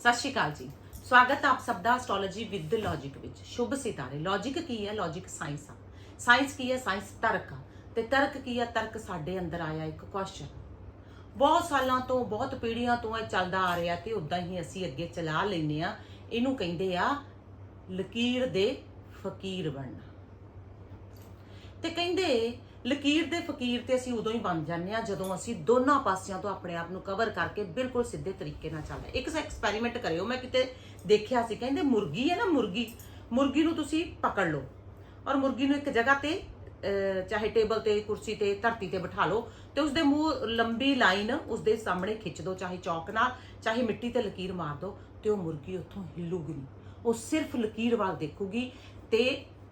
ਸਤਿ ਸ਼੍ਰੀ ਅਕਾਲ ਜੀ। ਸਵਾਗਤ ਆਪ ਸਭ ਦਾ ਐਸਟ੍ਰੋਲੋਜੀ ਵਿਦ ਲੌਜੀਕ ਵਿੱਚ। ਸ਼ੁਭ ਸਿਤਾਰੇ। ਲੌਜੀਕ ਕੀ ਹੈ? ਲੌਜੀਕ ਸਾਇੰਸ ਆ। ਸਾਇੰਸ ਕੀ ਹੈ? ਸਾਇੰਸ ਤਰਕ ਆ। ਤੇ ਤਰਕ ਕੀ ਹੈ? ਤਰਕ ਸਾਡੇ ਅੰਦਰ ਆਇਆ ਇੱਕ ਕੁਐਸਚਨ ਬਹੁਤ ਸਾਲਾਂ ਤੋਂ, ਬਹੁਤ ਪੀੜ੍ਹੀਆਂ ਤੋਂ ਇਹ ਚੱਲਦਾ ਆ ਰਿਹਾ ਤੇ ਉਦਾਂ ਹੀ ਅਸੀਂ ਅੱਗੇ ਚਲਾ ਲੈਨੇ ਆ ਇਹਨੂੰ ਕਹਿੰਦੇ ਆ ਲਕੀਰ ਦੇ ਫਕੀਰ ਬਣਨਾ। ਤੇ ਕਹਿੰਦੇ ਲਕੀਰ ਦੇ ਫਕੀਰ ਤੇ ਅਸੀਂ ਉਦੋਂ ਹੀ ਬਣ ਜਾਂਦੇ ਆ ਜਦੋਂ ਅਸੀਂ ਦੋਨਾਂ ਪਾਸਿਆਂ ਤੋਂ ਆਪਣੇ ਆਪ ਨੂੰ ਕਵਰ ਕਰਕੇ ਬਿਲਕੁਲ ਸਿੱਧੇ ਤਰੀਕੇ ਨਾਲ ਚੱਲਦੇ ਇੱਕ ਐਕਸਪੈਰੀਮੈਂਟ ਕਰਿਓ। ਮੈਂ ਕਿਤੇ ਦੇਖਿਆ ਸੀ, ਕਹਿੰਦੇ ਮੁਰਗੀ ਹੈ ਨਾ ਮੁਰਗੀ ਮੁਰਗੀ ਨੂੰ ਤੁਸੀਂ ਪਕੜ ਲਓ ਔਰ ਮੁਰਗੀ ਨੂੰ ਇੱਕ ਜਗ੍ਹਾ ਤੇ ਚਾਹੇ ਟੇਬਲ ਤੇ, ਕੁਰਸੀ ਤੇ, ਧਰਤੀ ਤੇ ਬਿਠਾ ਲਓ ਤੇ ਉਸਦੇ ਮੂੰਹ ਲੰਬੀ ਲਾਈਨ ਉਸਦੇ ਸਾਹਮਣੇ ਖਿੱਚ ਦਿਓ, ਚਾਹੇ ਚੌਕ ਨਾਲ, ਚਾਹੇ ਮਿੱਟੀ ਤੇ ਲਕੀਰ ਮਾਰ ਦਿਓ ਤੇ ਉਹ ਮੁਰਗੀ ਉੱਥੋਂ ਹਿੱਲੂਗੀ ਉਹ ਸਿਰਫ ਲਕੀਰ ਵੱਲ ਦੇਖੂਗੀ ਤੇ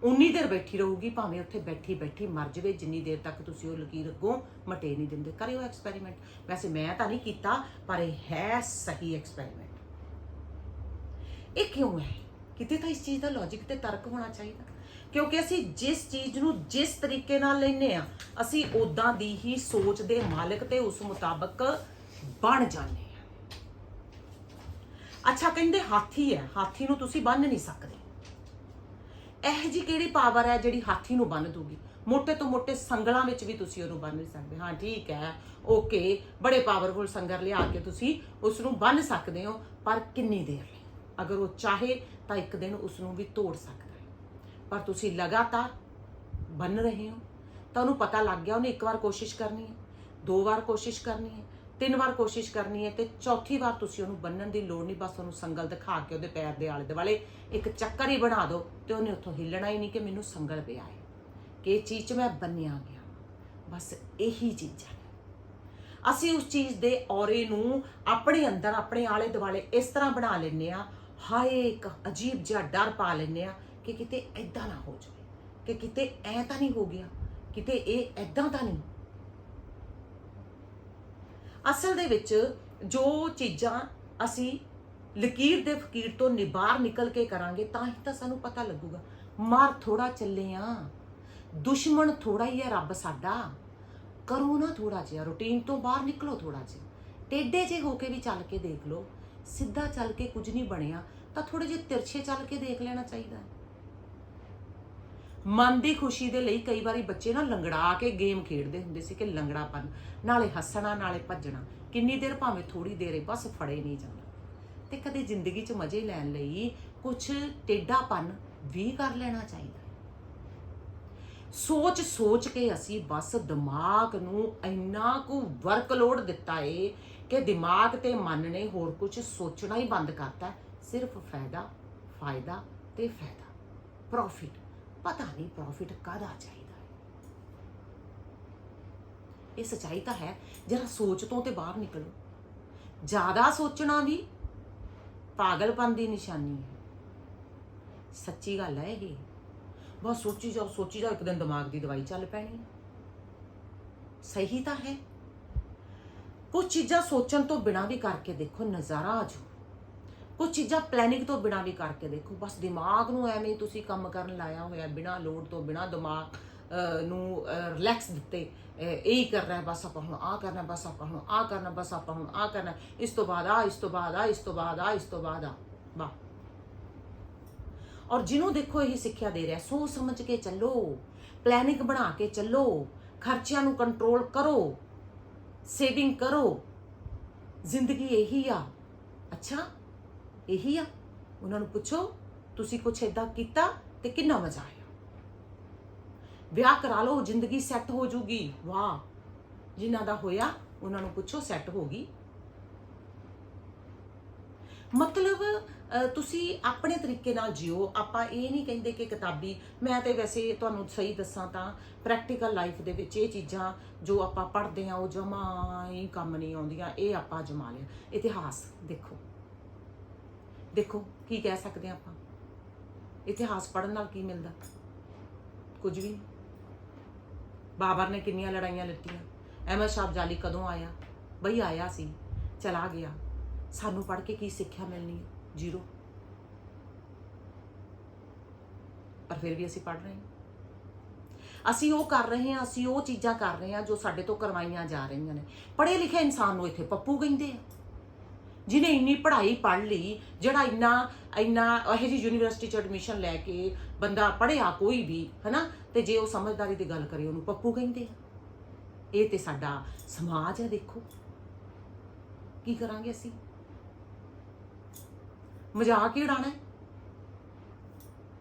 ਉਨੀ ਦੇਰ ਬੈਠੀ ਰਹੂਗੀ, ਭਾਵੇਂ ਉੱਥੇ ਬੈਠੀ ਬੈਠੀ ਮਰ ਜਾਵੇ, ਜਿੰਨੀ ਦੇਰ ਤੱਕ ਤੁਸੀਂ ਉਹ ਲਕੀਰ ਅੱਗੋਂ ਮਟੇ ਨਹੀਂ ਦਿੰਦੇ। ਕਰਿਓ ਐਕਸਪੈਰੀਮੈਂਟ ਵੈਸੇ ਮੈਂ ਤਾਂ ਨਹੀਂ ਕੀਤਾ, ਪਰ ਇਹ ਹੈ ਸਹੀ ਐਕਸਪੈਰੀਮੈਂਟ ਇਹ ਕਿਉਂ ਹੈ? ਕਿਤੇ ਤਾਂ ਇਸ ਚੀਜ਼ ਦਾ ਲੌਜੀਕ ਤੇ ਤਰਕ ਹੋਣਾ ਚਾਹੀਦਾ। ਕਿਉਂਕਿ ਅਸੀਂ ਜਿਸ ਚੀਜ਼ ਨੂੰ ਜਿਸ ਤਰੀਕੇ ਨਾਲ ਲੈਨੇ ਆ ਅਸੀਂ ਉਦਾਂ ਦੀ ਹੀ ਸੋਚ ਦੇ ਮਾਲਕ ਤੇ ਉਸ ਮੁਤਾਬਕ ਬਣ ਜਾਂਦੇ ਆ ਅੱਛਾ, ਕਹਿੰਦੇ ਹਾਥੀ ਹੈ, ਹਾਥੀ ਨੂੰ ਤੁਸੀਂ ਬੰਨ ਨਹੀਂ ਸਕਦੇ। ਇਹ ਜੀ ਕਿਹੜੀ ਪਾਵਰ ਹੈ ਜਿਹੜੀ ਹਾਥੀ ਨੂੰ ਬੰਨ ਦੂਗੀ ਮੋਟੇ ਤੋਂ ਮੋਟੇ ਸੰਗਲਾਂ ਵਿੱਚ ਵੀ ਤੁਸੀਂ ਉਹਨੂੰ ਬੰਨ ਸਕਦੇ। ਹਾਂ, ਠੀਕ ਹੈ ਓਕੇ ਬੜੇ ਪਾਵਰਫੁਲ ਸੰਗਰ ਲਿਆ ਕੇ ਤੁਸੀਂ ਉਸ ਨੂੰ ਬੰਨ ਸਕਦੇ ਹੋ, ਪਰ ਕਿੰਨੀ ਦੇਰ ਲਈ? ਅਗਰ ਉਹ ਚਾਹੇ ਤਾਂ ਇੱਕ ਦਿਨ ਉਸ ਨੂੰ ਵੀ ਤੋੜ ਸਕਦਾ ਹੈ। ਪਰ ਤੁਸੀਂ ਲਗਾਤਾਰ ਬੰਨ ਰਹੇ ਹੋ, ਤਾਂ ਉਹਨੂੰ ਪਤਾ ਲੱਗ ਗਿਆ, ਉਹਨੇ ਇੱਕ ਵਾਰ ਕੋਸ਼ਿਸ਼ ਕਰਨੀ ਹੈ, ਦੋ ਵਾਰ ਕੋਸ਼ਿਸ਼ ਕਰਨੀ ਹੈ ਤਿੰਨ ਵਾਰ ਕੋਸ਼ਿਸ਼ ਕਰਨੀ ਹੈ ਤੇ ਚੌਥੀ ਵਾਰ ਤੁਸੀਂ ਉਹਨੂੰ ਬੰਨਣ ਦੀ ਲੋੜ ਨਹੀਂ, ਬਸ ਉਹਨੂੰ ਸੰਗਲ ਦਿਖਾ ਕੇ ਉਹਦੇ ਪੈਰ ਦੇ ਆਲੇ ਦੁਆਲੇ ਇੱਕ ਚੱਕਰ ਹੀ ਬਣਾ ਦਿਓ ਤੇ ਉਹਨੇ ਉੱਥੋਂ ਹਿੱਲਣਾ ਹੀ ਨਹੀਂ ਕਿ ਮੈਨੂੰ ਸੰਗਲ ਪਿਆ ਹੈ। ਕਿ ਇਹ ਚੀਜ਼ 'ਚ ਮੈਂ ਬੰਨਿਆ ਗਿਆ ਬਸ ਇਹੀ ਚੀਜ਼ ਹੈ ਅਸੀਂ ਉਸ ਚੀਜ਼ ਦੇ ਔਰੇ ਨੂੰ ਆਪਣੇ ਅੰਦਰ, ਆਪਣੇ ਆਲੇ ਦੁਆਲੇ ਇਸ ਤਰ੍ਹਾਂ ਬਣਾ ਲੈਂਦੇ ਆ ਹਾਏ, ਇੱਕ ਅਜੀਬ ਜਿਹਾ ਡਰ ਪਾ ਲੈਂਦੇ ਆ ਕਿ ਕਿਤੇ ਐਦਾਂ ਨਾ ਹੋ ਜਾਵੇ। ਕਿ ਕਿਤੇ ਐ ਤਾਂ ਨਹੀਂ ਹੋ ਗਿਆ। ਕਿਤੇ ਇਹ ਐਦਾਂ ਤਾਂ ਨਹੀਂ। ਅਸਲ ਦੇ ਵਿੱਚ ਜੋ ਚੀਜ਼ਾਂ ਅਸੀਂ ਲਕੀਰ ਦੇ ਫਕੀਰ ਤੋਂ ਨਿਬਾਰ ਨਿਕਲ ਕੇ ਕਰਾਂਗੇ, ਤਾਂ ਹੀ ਤਾਂ ਸਾਨੂੰ ਪਤਾ ਲੱਗੂਗਾ। ਮਾਰ ਥੋੜਾ ਚੱਲੇ ਆ। ਦੁਸ਼ਮਣ ਥੋੜਾ ਹੀ ਹੈ ਰੱਬ ਸਾਡਾ। ਕਰੋ ਨਾ ਥੋੜਾ ਜਿਹਾ, ਰੁਟੀਨ ਤੋਂ ਬਾਹਰ ਨਿਕਲੋ ਥੋੜਾ ਜਿਹਾ। ਟੇਡੇ ਜੇ ਹੋ ਕੇ ਵੀ ਚੱਲ ਕੇ ਦੇਖ ਲਓ। ਸਿੱਧਾ ਚੱਲ ਕੇ ਕੁਝ ਨਹੀਂ ਬਣਿਆ, ਤਾਂ ਥੋੜੇ ਜਿਹੇ ਤਿਰਛੇ ਚੱਲ ਕੇ ਦੇਖ ਲੈਣਾ ਚਾਹੀਦਾ। ਹੈ ਮਨ ਦੀ ਖੁਸ਼ੀ ਦੇ ਲਈ ਕਈ ਵਾਰੀ ਬੱਚੇ ਨਾ ਲੰਗੜਾ ਕੇ ਗੇਮ ਖੇਡਦੇ ਹੁੰਦੇ ਸੀ ਕਿ ਲੰਗੜਾਪਨ, ਨਾਲੇ ਹੱਸਣਾ, ਨਾਲੇ ਭੱਜਣਾ। ਕਿੰਨੀ ਦੇਰ ਭਾਵੇਂ ਥੋੜੀ ਦੇਰ ਬਸ ਫੜੇ ਨਹੀਂ ਜਾਣਾ ਤੇ ਕਦੇ ਜ਼ਿੰਦਗੀ 'ਚ ਮਜ਼ੇ ਲੈਣ ਲਈ ਕੁਝ ਟੇਢਾਪਨ ਵੀ ਕਰ ਲੈਣਾ ਚਾਹੀਦਾ। ਸੋਚ ਸੋਚ ਕੇ ਅਸੀਂ ਬਸ ਦਿਮਾਗ ਨੂੰ ਇੰਨਾ ਕੁ ਵਰਕਲੋਡ ਦਿੱਤਾ ਏ ਕਿ ਦਿਮਾਗ ਤੇ ਮਨ ਨੇ ਹੋਰ ਕੁਝ ਸੋਚਣਾ ਹੀ ਬੰਦ ਕਰਤਾ। ਸਿਰਫ ਫਾਇਦਾ ਫਾਇਦਾ ਤੇ ਫਾਇਦਾ। ਪ੍ਰੋਫਿਟ ਪਤਾ ਨਹੀਂ ਪ੍ਰੋਫਿਟ ਕਾਹਦਾ ਚਾਹੀਦਾ ਹੈ। ਇਹ ਸਚਾਈ ਤਾਂ ਹੈ, ਜਰਾ ਸੋਚ ਤੋਂ ਤੇ ਬਾਹਰ ਨਿਕਲੋ। ਜ਼ਿਆਦਾ ਸੋਚਣਾ ਵੀ ਪਾਗਲਪਨ ਦੀ ਨਿਸ਼ਾਨੀ ਹੈ। ਸੱਚੀ ਗੱਲ ਹੈ ਇਹ। ਬਸ ਸੋਚੀ ਜਾਓ ਸੋਚੀ ਜਾਓ, ਇੱਕ ਦਿਨ ਦਿਮਾਗ ਦੀ ਦਵਾਈ ਚੱਲ ਪੈਣੀ ਹੈ। ਸਹੀ ਤਾਂ ਹੈ। ਕੁਝ ਚੀਜ਼ਾਂ ਸੋਚਣ ਤੋਂ ਬਿਨਾਂ ਵੀ ਕਰਕੇ ਦੇਖੋ, ਨਜ਼ਾਰਾ ਆ ਜਾਊ। ਕੁਝ ਚੀਜ਼ਾਂ ਪਲੈਨਿੰਗ ਤੋਂ ਬਿਨਾਂ ਵੀ ਕਰਕੇ ਦੇਖੋ। ਬਸ ਦਿਮਾਗ ਨੂੰ ਐਵੇਂ ਤੁਸੀਂ ਕੰਮ ਕਰਨ ਲਾਇਆ ਹੋਇਆ ਬਿਨਾਂ ਲੋਡ ਤੋਂ ਬਿਨਾਂ ਦਿਮਾਗ ਨੂੰ ਰਿਲੈਕਸ ਦਿੱਤੇ ਅਹ, ਇਹ ਕਰਨਾ ਹੈ ਬਸ ਆਪਾਂ ਹੁਣ ਆ ਕਰਨਾ ਬਸ ਆਪਾਂ ਹੁਣ ਆ ਕਰਨਾ ਬਸ ਆਪਾਂ ਹੁਣ ਆ ਕਰਨਾ। ਇਸ ਤੋਂ ਬਾਅਦ ਆ ਇਸ ਤੋਂ ਬਾਅਦ ਆ ਇਸ ਤੋਂ ਬਾਅਦ ਆ ਇਸ ਤੋਂ ਬਾਅਦ ਆ ਵਾਹ। ਔਰ ਜਿਹਨੂੰ ਦੇਖੋ ਇਹੀ ਸਿੱਖਿਆ ਦੇ ਰਿਹਾ ਸੋਚ ਸਮਝ ਕੇ ਚੱਲੋ ਪਲੈਨਿੰਗ ਬਣਾ ਕੇ ਚੱਲੋ ਖਰਚਿਆਂ ਨੂੰ ਕੰਟਰੋਲ ਕਰੋ ਸੇਵਿੰਗ ਕਰੋ। ਜ਼ਿੰਦਗੀ ਇਹੀ ਆ। ਅੱਛਾ? ਇਹੀ ਆ। ਉਹਨਾਂ ਨੂੰ ਪੁੱਛੋ, ਤੁਸੀਂ ਕੁਛ ਏਦਾਂ ਕੀਤਾ ਤੇ ਕਿੰਨਾ ਮਜ਼ਾ ਆਇਆ। ਵਿਆਹ ਕਰਾ ਲਓ, ਜ਼ਿੰਦਗੀ ਸੈੱਟ ਹੋ ਜੂਗੀ। ਵਾਹ। ਜਿਨ੍ਹਾਂ ਦਾ ਹੋਇਆ, ਉਹਨਾਂ ਨੂੰ ਪੁੱਛੋ ਸੈੱਟ ਹੋ ਗਈ। ਮਤਲਬ ਤੁਸੀਂ ਆਪਣੇ ਤਰੀਕੇ ਨਾਲ ਜਿਓ। ਆਪਾਂ ਇਹ ਨਹੀਂ ਕਹਿੰਦੇ ਕਿ ਕਿਤਾਬੀ, ਮੈਂ ਤੇ ਵੈਸੇ ਤੁਹਾਨੂੰ ਸਹੀ ਦੱਸਾਂ ਤਾਂ ਪ੍ਰੈਕਟੀਕਲ ਲਾਈਫ ਦੇ ਵਿੱਚ ਇਹ ਚੀਜ਼ਾਂ ਜੋ ਆਪਾਂ ਪੜ੍ਹਦੇ ਆ ਉਹ ਜਮਾ ਹੀ ਕੰਮ ਨਹੀਂ ਆਉਂਦੀਆਂ, ਇਹ ਆਪਾਂ ਜਮਾ ਲਿਆ। ਇਤਿਹਾਸ ਦੇਖੋ। ਦੇਖੋ, ਕੀ ਕਹਿ ਸਕਦੇ ਆ ਆਪਾਂ? ਇਤਿਹਾਸ ਪੜ੍ਹਨ ਨਾਲ ਕੀ ਮਿਲਦਾ? ਕੁਝ ਵੀ ਬਾਬਰ ਨੇ ਕਿੰਨੀਆਂ ਲੜਾਈਆਂ ਲਿੱਤੀਆਂ ਅਹਿਮਦ ਸ਼ਾਹ ਜਾਲੀ ਕਦੋਂ ਆਇਆ? ਬਈ ਆਇਆ ਸੀ, ਚਲਾ ਗਿਆ। ਸਾਨੂੰ ਪੜ੍ਹ ਕੇ ਕੀ ਸਿੱਖਿਆ ਮਿਲਣੀ ਹੈ? ਜ਼ੀਰੋ। ਪਰ ਫਿਰ ਵੀ ਅਸੀਂ ਪੜ੍ਹ ਰਹੇ ਹਾਂ। ਅਸੀਂ ਉਹ ਕਰ ਰਹੇ ਹਾਂ, ਅਸੀਂ ਉਹ ਚੀਜ਼ਾਂ ਕਰ ਰਹੇ ਹਾਂ ਜੋ ਸਾਡੇ ਤੋਂ ਕਰਵਾਈਆਂ ਜਾ ਰਹੀਆਂ ਨੇ। ਪੜ੍ਹੇ ਲਿਖੇ ਇਨਸਾਨ ਨੂੰ ਇੱਥੇ ਪੱਪੂ ਕਹਿੰਦੇ ਆ। ਜਿਹਨੇ ਇੰਨੀ ਪੜ੍ਹਾਈ ਪੜ੍ਹ ਲਈ, ਜਿਹੜਾ ਇੰਨਾ ਇੰਨਾ ਇਹੋ ਜਿਹੀ ਯੂਨੀਵਰਸਿਟੀ ਚ ਐਡਮਿਸ਼ਨ ਲੈ ਕੇ ਬੰਦਾ ਪੜ੍ਹਿਆ ਕੋਈ ਵੀ, ਹਨਾ? ਤੇ ਜੇ ਉਹ ਸਮਝਦਾਰੀ ਦੀ ਗੱਲ ਕਰੇ, ਉਹਨੂੰ ਪੱਪੂ ਕਹਿੰਦੇ ਆ। ਇਹ ਤੇ ਸਾਡਾ ਸਮਾਜ ਹੈ ਦੇਖੋ। ਕੀ ਕਰਾਂਗੇ ਅਸੀਂ? ਮਜ਼ਾਕ ਹੀ ਉਡਾਣਾ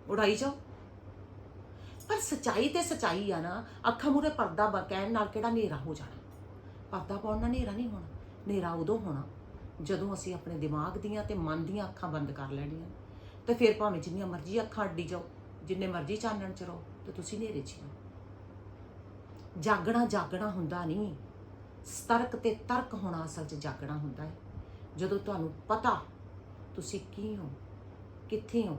ਉਡਾਈ ਜਾਓ। ਪਰ ਸਚਾਈ ਤੇ ਸਚਾਈ ਆ ਨਾ, ਅੱਖਾਂ ਮੂਰੇ ਪਰਦਾ ਕਹਿਣ ਨਾਲ ਕਿਹੜਾ ਹਨੇਰਾ ਹੋ ਜਾਣਾ? ਪਰਦਾ ਪਾਉਣ ਨਾਲ ਹਨੇਰਾ ਨਹੀਂ ਹੋਣਾ। ਹਨੇਰਾ ਉਦੋਂ ਹੋਣਾ ਜਦੋਂ ਅਸੀਂ ਆਪਣੇ ਦਿਮਾਗ ਦੀਆਂ ਤੇ ਮਨ ਦੀਆਂ ਅੱਖਾਂ ਬੰਦ ਕਰ ਲੈਣੀਆਂ, ਤੇ ਫਿਰ ਭਾਵੇਂ ਜਿੰਨੀਆਂ ਮਰਜ਼ੀ ਅੱਖਾਂ ਅੱਡੀ ਜਾਓ, ਜਿੰਨੇ ਮਰਜ਼ੀ ਚਾਨਣ ਚ ਰਹੋ, ਤੇ ਤੁਸੀਂ ਹਨੇਰੇ ਚ ਹੋ ਜਾਗਣਾ ਜਾਗਣਾ ਹੁੰਦਾ ਨਹੀਂ। ਸਤਰਕ ਤੇ ਤਰਕ ਹੋਣਾ ਅਸਲ 'ਚ ਜਾਗਣਾ ਹੁੰਦਾ ਹੈ। ਜਦੋਂ ਤੁਹਾਨੂੰ ਪਤਾ ਤੁਸੀਂ ਕੀ ਹੋ, ਕਿੱਥੇ ਹੋ,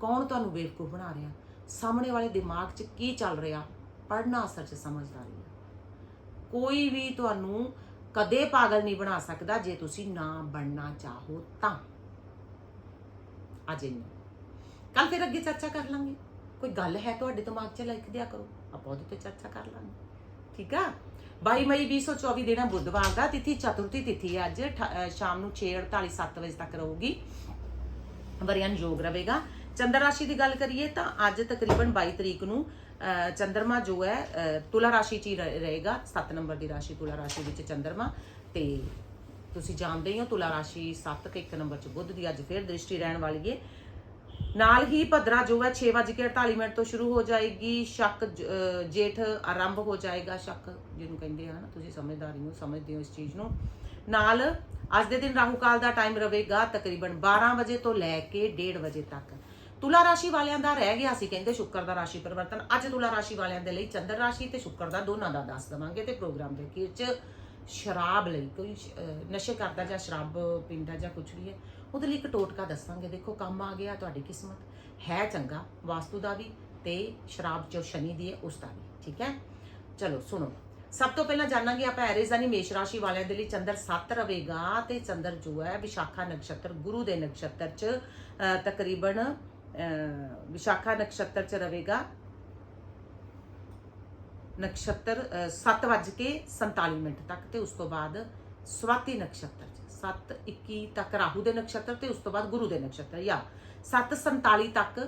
ਕੌਣ ਤੁਹਾਨੂੰ ਬੇਵਕੂਫ ਬਣਾ ਰਿਹਾ, ਸਾਹਮਣੇ ਵਾਲੇ ਦਿਮਾਗ 'ਚ ਕੀ ਚੱਲ ਰਿਹਾ ਪੜਨਾ ਅਸਲ 'ਚ ਸਮਝਦਾਰੀ ਹੈ। ਕੋਈ ਵੀ ਤੁਹਾਨੂੰ ਕਦੇ ਪਾਗਲ ਨਹੀਂ ਬਣਾ ਸਕਦਾ ਜੇ ਤੁਸੀਂ ਨਾ ਬਣਨਾ ਚਾਹੋ ਤਾਂ। ਅਜੇ ਨਹੀਂ। ਕੱਲ ਫਿਰ ਅੱਗੇ ਚਰਚਾ ਕਰ ਲਾਂਗੇ। ਕੋਈ ਗੱਲ ਹੈ ਤੁਹਾਡੇ ਦਿਮਾਗ 'ਚ ਲਿਖ ਦਿਆ ਕਰੋ। ਆਪਾਂ ਉਹਦੇ ਤੇ ਚਰਚਾ ਕਰ ਲਾਂਗੇ। ਠੀਕ ਆ? 22 ਮਈ 2024 ਦਿਨ ਬੁੱਧਵਾਰ ਦਾ। ਤਿਥੀ ਚਤੁਰਥੀ ਤਿਥੀ ਹੈ ਅੱਜ ਸ਼ਾਮ ਨੂੰ 6:48 7 ਵਜੇ ਤੱਕ ਰਹੂਗੀ। ਵਰਿਆਨ ਯੋਗ ਰਵੇਗਾ ਚੰਦਰ ਰਾਸ਼ੀ ਦੀ ਗੱਲ ਕਰੀਏ ਤਾਂ ਅੱਜ ਤਕਰੀਬਨ 22 ਤਰੀਕ ਨੂੰ ਚੰਦਰਮਾ ਜੋ ਹੈ ਤੁਲਾ ਰਾਸ਼ੀ 'ਚ ਹੀ ਰਹੇ- ਰਹੇਗਾ। 7 ਨੰਬਰ ਦੀ ਰਾਸ਼ੀ ਤੁਲਾ ਰਾਸ਼ੀ ਵਿੱਚ ਚੰਦਰਮਾ। ਤੇ ਤੁਸੀਂ ਜਾਣਦੇ ਹੀ ਹੋ ਤੁਲਾ ਰਾਸ਼ੀ 7 ਤੇ 1 ਨੰਬਰ 'ਚ ਬੁੱਧ ਦੀ ਅੱਜ ਫਿਰ ਦ੍ਰਿਸ਼ਟੀ ਰਹਿਣ ਵਾਲੀ ਹੈ ਨਾਲ ਹੀ ਭਦਰਾ ਜੋ ਹੈ 6:48 ਮਿੰਟ ਤੋਂ ਸ਼ੁਰੂ ਹੋ ਜਾਏਗੀ। ਸ਼ੱਕ ਜ- ਅਹ, ਜੇਠ ਆਰੰਭ ਹੋ ਜਾਏਗਾ। ਸ਼ੱਕ ਜਿਹਨੂੰ ਕਹਿੰਦੇ ਆ ਨਾ ਤੁਸੀਂ ਸਮਝਦਾਰੀ ਹੋ ਸਮਝਦੇ ਹੋ ਇਸ ਚੀਜ਼ ਨੂੰ। ਨਾਲ ਅੱਜ ਦੇ ਦਿਨ ਰਾਹੂ ਕਾਲ ਦਾ ਟਾਈਮ ਰਹੇਗਾ ਤਕਰੀਬਨ 12 ਵਜੇ ਤੋਂ ਲੈ ਕੇ 1:30 ਵਜੇ ਤੱਕ। ਤੁਲਾ ਰਾਸ਼ੀ ਵਾਲਿਆਂ ਦਾ ਰਹਿ ਗਿਆ ਸੀ, ਕਹਿੰਦੇ ਸ਼ੁੱਕਰ ਦਾ ਰਾਸ਼ੀ ਪਰਿਵਰਤਨ। ਅੱਜ ਤੁਲਾ ਰਾਸ਼ੀ ਵਾਲਿਆਂ ਦੇ ਲਈ ਚੰਦਰ ਰਾਸ਼ੀ ਤੇ ਸ਼ੁੱਕਰ ਦਾ ਦੋਨਾਂ ਦਾ ਦੱਸ ਦਵਾਂਗੇ ਤੇ ਪ੍ਰੋਗਰਾਮ ਦੇ ਅਖੀਰ ਚ ਸ਼ਰਾਬ ਲਈ, ਕੋਈ ਨਸ਼ੇ ਕਰਦਾ ਜਾਂ ਸ਼ਰਾਬ ਪੀਂਦਾ ਜਾਂ ਕੁਝ ਵੀ ਹੈ, ਉਹਦੇ ਲਈ ਇੱਕ ਟੋਟਕਾ ਦੱਸਾਂਗੇ। ਦੇਖੋ, ਕੰਮ ਆ ਗਿਆ, ਤੁਹਾਡੀ ਕਿਸਮਤ ਹੈ ਚੰਗਾ, ਵਾਸਤੂ ਦਾ ਵੀ ਤੇ ਸ਼ਰਾਬ ਜੋ ਸ਼ਨੀ ਦੀ ਹੈ, ਉਸ ਦਾ ਵੀ, ਠੀਕ ਹੈ? ਚਲੋ, ਸੁਣੋ। ਸਭ ਤੋਂ ਪਹਿਲਾਂ ਜਾਣਾਂਗੇ ਆਪਾਂ ਐਰੀਜ਼ ਯਾਨੀ ਮੇਸ਼ ਰਾਸ਼ੀ ਵਾਲਿਆਂ ਦੇ ਲਈ ਚੰਦਰ 7 ਰਵੇਗਾ ਤੇ ਚੰਦਰ ਜੋ ਹੈ ਵਿਸ਼ਾਖਾ ਨਕਸ਼ਤਰ, ਗੁਰੂ ਦੇ ਨਕਸ਼ਤਰ ਚ ਤਕਰੀਬਨ ਵਿਸ਼ਾਖਾ ਨਕਸ਼ਤਰ ਚ ਰਵੇਗਾ ਨਕਸ਼ਤਰ 7:47 ਮਿੰਟ ਤੱਕ ਤੇ ਉਸ ਤੋਂ ਬਾਅਦ ਸਵਾਤੀ ਨਕਸ਼ਤਰ ਚ 7:21 ਤੱਕ ਰਾਹੂ ਦੇ ਨਕਸ਼ਤਰ ਤੇ ਉਸ ਤੋਂ ਬਾਅਦ ਗੁਰੂ ਦੇ ਨਕਸ਼ਤਰ ਜਾਂ 7:47 ਤੱਕ